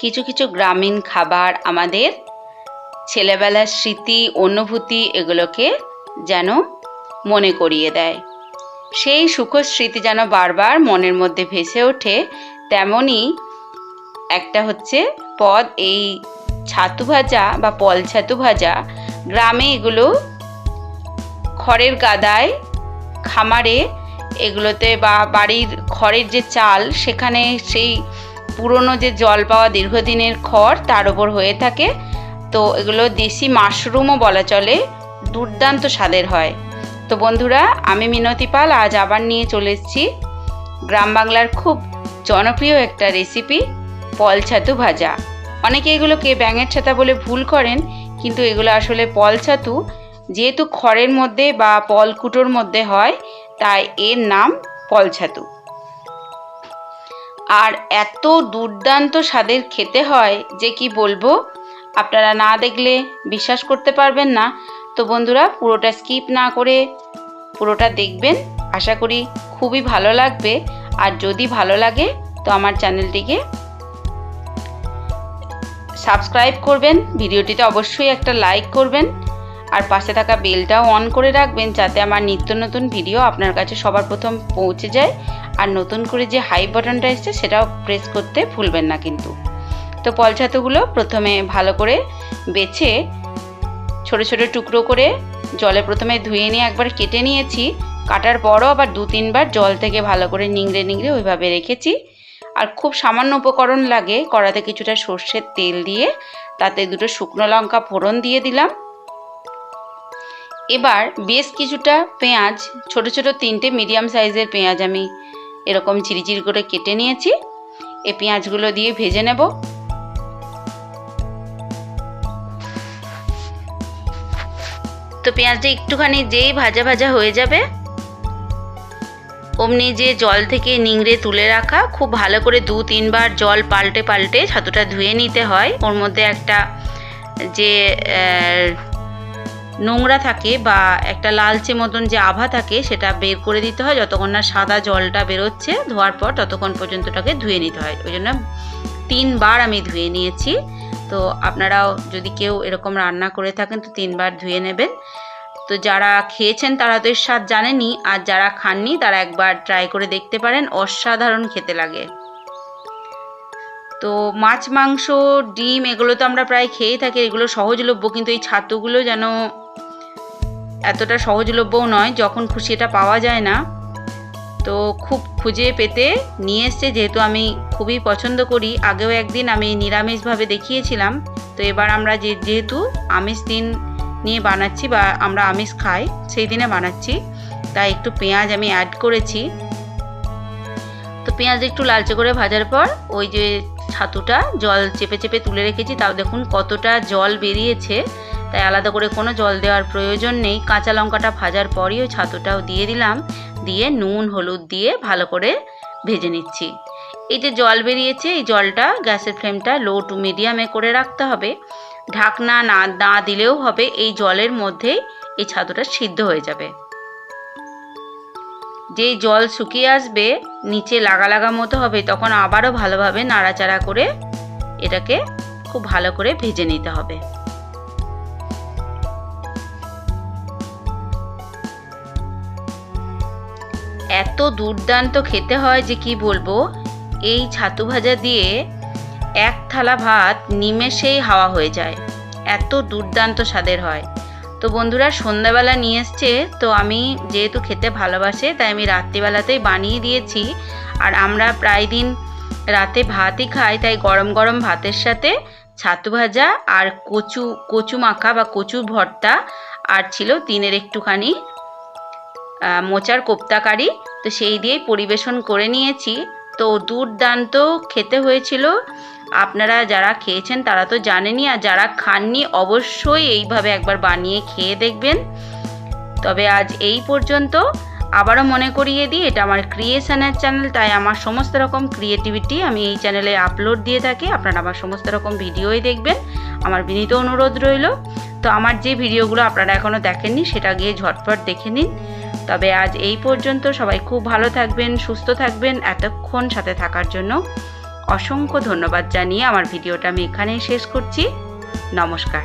কিছু কিছু গ্রামীণ খাবার আমাদের ছেলেবেলার স্মৃতি, অনুভূতি এগুলোকে যেন মনে করিয়ে দেয়। সেই সুখ স্মৃতি যেন বারবার মনের মধ্যে ভেসে ওঠে তেমনই একটা হচ্ছে পদ, এই ছাতু ভাজা বা পল ছাতু ভাজা গ্রামে এগুলো খড়ের গাদায়, খামারে এগুলোতে বা বাড়ির খড়ের যে চাল, সেখানে সেই পুরনো যে জল পাওয়া দীর্ঘদিনের খড় তার ওপর হয়ে থাকে। তো এগুলো দেশি মাশরুমও বলা চলে, দুর্দান্ত স্বাদের হয়। তো বন্ধুরা, আমি মিনতি পাল, আজ আবার নিয়ে চলে এসেছি গ্রাম বাংলার খুব জনপ্রিয় একটা রেসিপি পল ছাতু ভাজা। অনেকে এগুলোকে ব্যাঙের ছাতা বলে ভুল করেন, কিন্তু এগুলো আসলে পল ছাতু। যেহেতু খড়ের মধ্যে বা পল কুটোর মধ্যে হয়, তাই এর নাম পল ছাতু। আর এত দুর্দান্ত স্বাদের খেতে হয় যে কি বলব? আপনারা না দেখলে বিশ্বাস করতে পারবেন না। তো বন্ধুরা, পুরোটা স্কিপ না করে পুরোটা দেখবেন। আশা করি খুবই ভালো লাগবে। আর যদি ভালো লাগে, তো আমার চ্যানেলটিকে সাবস্ক্রাইব করবেন। ভিডিওটিতে অবশ্যই একটা লাইক করবেন। আর পাশে থাকা বেলটাও অন করে রাখবেন যাতে আমার নিত্য নতুন ভিডিও আপনার কাছে সবার প্রথম পৌঁছে যায়। আর নতুন করে যে হাই বাটনটা এসছে সেটাও প্রেস করতে ভুলবেন না কিন্তু। তো পলছাতুগুলো প্রথমে ভালো করে বেছে ছোট ছোট টুকরো করে জলে প্রথমে ধুয়ে নিয়ে একবার কেটে নিয়েছি। কাটার পরও আবার দু তিনবার জল থেকে ভালো করে নিংড়ে নিংড়ে ওইভাবে রেখেছি। আর খুব সামান্য উপকরণ লাগে কড়াতে কিছুটা সর্ষের তেল দিয়ে। তাতে দুটো শুকনো লঙ্কা ফোড়ন দিয়ে দিলাম। এবার বেশ কিছুটা পেঁয়াজ, ছোট ছোট তিনটে মিডিয়াম সাইজের পেঁয়াজ আমি এরকম ঝিরিঝিরি করে কেটে নিয়েছি। এই পেঁয়াজগুলো দিয়ে ভেজে নেব। তো পেঁয়াজটা একটুখানি যেই ভাজা ভাজা হয়ে যাবে, অমনি যে জল থেকে নিংড়ে তুলে রাখা, খুব ভালো করে দু তিনবার জল পাল্টে পাল্টে ছাতুটা ধুয়ে নিতে হয়। ওর মধ্যে একটা যে নোংরা থাকে বা একটা লালচে মতন যে আভা থাকে, সেটা বের করে দিতে হয়। যতক্ষণ না সাদা জলটা বেরোচ্ছে, ধোয়ার পর ততক্ষণ পর্যন্ত ওটাকে ধুয়ে নিতে হয়। ওই জন্য তিনবার আমি ধুয়ে নিয়েছি। তো আপনারাও যদি কেউ এরকম রান্না করে থাকেন, তো তিনবার ধুয়ে নেবেন। তো যারা খেয়েছেন, তারা তো এর স্বাদ জানেনই। আর যারা খাননি, তারা একবার ট্রাই করে দেখতে পারেন। অসাধারণ খেতে লাগে। তো মাছ, মাংস, ডিম, এগুলো তো আমরা প্রায় খেয়েই থাকি। এগুলো সহজলভ্য। কিন্তু এই ছাতুগুলো যেন এতটা সহজলভ্যও নয়, যখন খুশি এটা পাওয়া যায় না। তো খুব খুঁজে পেতে নিয়ে এসছে, যেহেতু আমি খুবই পছন্দ করি। আগেও একদিন আমি নিরামিষভাবে দেখিয়েছিলাম। তো এবার আমরা যে, যেহেতু আমিষ দিন নিয়ে বানাচ্ছি বা আমরা আমিষ খাই, সেই দিনে বানাচ্ছি। তাই একটু পেঁয়াজ আমি অ্যাড করেছি। তো পেঁয়াজ একটু লালচে করে ভাজার পর ওই যে ছাতুটা জল চেপে চেপে তুলে রেখেছি। তাও দেখুন কতটা জল বেরিয়েছে। তাই আলাদা করে কোনো জল দেওয়ার প্রয়োজন নেই। কাঁচা লঙ্কাটা ভাজার পরই ওই ছাতুটাও দিয়ে দিলাম। দিয়ে নুন, হলুদ দিয়ে ভালো করে ভেজে নিচ্ছি। এই যে জল বেরিয়েছে, এই জলটা গ্যাসের ফ্লেমটা লো টু মিডিয়ামে করে রাখতে হবে। ঢাকনা না না দিলেও হবে, এই জলের মধ্যেই এই ছাতুটা সিদ্ধ হয়ে যাবে। যেই জল শুকিয়ে আসবে, নিচে লাগা লাগা মতো হবে, তখন আবারও ভালোভাবে নাড়াচাড়া করে এটাকে খুব ভালো করে ভেজে নিতে হবে। এত দুর্দান্ত খেতে হয় যে কি বলব? এই ছাতু ভাজা দিয়ে এক থালা ভাত নিমেষেই হাওয়া হয়ে যায়। এত দুর্দান্ত স্বাদের হয়। তো বন্ধুরা, সন্ধ্যাবেলা নিয়ে এসছে, তো আমি যেহেতু খেতে ভালোবাসে, তাই আমি রাত্রিবেলাতেই বানিয়ে দিয়েছি। আর আমরা প্রায় দিন রাতে ভাতই খাই, তাই গরম গরম ভাতের সাথে ছাতু ভাজা আর কচু কচু মাখা বা কচুর ভর্তা আর ছিল দিনের একটুখানি মোচার কোপ্তাকারি। তো সেই দিয়েই পরিবেশন করে নিয়েছি। তো দুর্দান্ত খেতে হয়েছিল। আপনারা যারা খেয়েছেন তারা তো জানেনই, আর যারা খাননি অবশ্যই এইভাবে একবার বানিয়ে খেয়ে দেখবেন। তবে আজ এই পর্যন্ত। আবারও মনে করিয়ে দিই, এটা আমার ক্রিয়েশনের চ্যানেল তাই আমার সমস্ত রকম ক্রিয়েটিভিটি আমি এই চ্যানেলে আপলোড দিয়ে থাকি। আপনারা আমার সমস্ত রকম ভিডিওই দেখবেন। আমার বিনীত অনুরোধ রইল। তো আমার যে ভিডিওগুলো আপনারা এখনও দেখেননি, সেটা গিয়ে ঝটপট দেখে নিন। তবে আজ এই পর্যন্ত সবাই খুব ভালো থাকবেন, সুস্থ থাকবেন। এতক্ষণ সাথে থাকার জন্য অসংখ্য ধন্যবাদ জানিয়ে আমার ভিডিওটা আমি এখানেই শেষ করছি। নমস্কার।